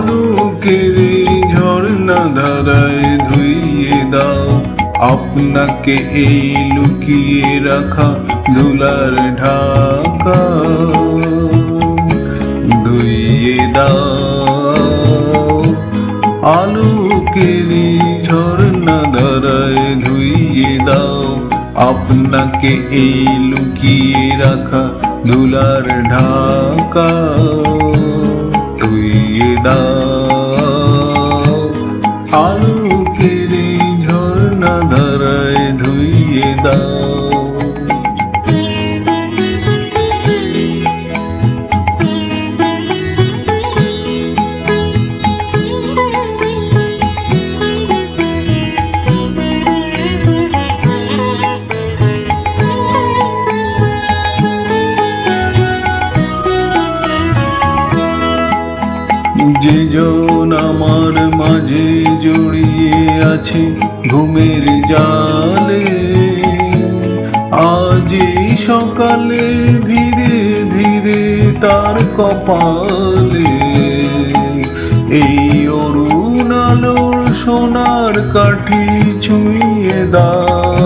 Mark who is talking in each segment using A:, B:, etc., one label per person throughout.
A: আলোকের ঝর্ণা ধারায় ধুইয়ে দাও। আপনাকে এই লুকিয়ে রাখা ধুলার ঢাকা। ধুইয়ে দাও। আলোকের ঝর্ণা ধারায় ধুইয়ে দাও। আপনাকে এই লুকিয়ে রাখা ধুলার ঢাকা। দাও। যে জন আমার মাঝে জড়িয়ে আছে ঘুমের জালে সকালে ধীরে ধীরে তার কপালে এই অরুণ আলোর সোনার কাঠি ছুঁয়ে দাও।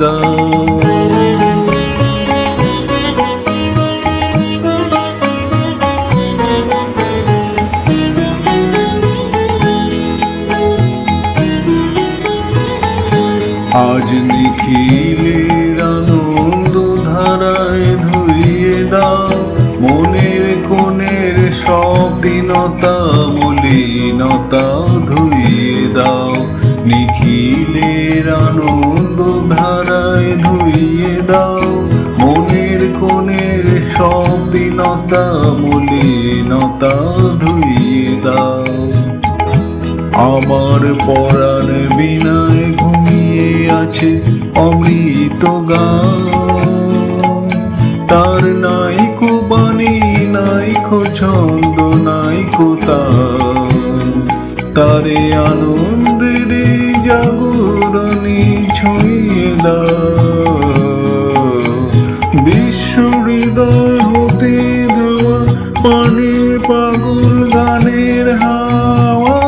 A: দাও আজ নিখিলের আনন্দ ধারায় ধুইয়ে দাও। মনের কোণের সব দিনতা মলিনতা। ধুইয়ে দাও। আমার পরাণ বিনায় ঘুমিয়ে আছে, অমৃত তার নাইকো বাণী, নাই নাইকো ছন্দ, নাই কো তারে আনন্দের গানের হাওয়া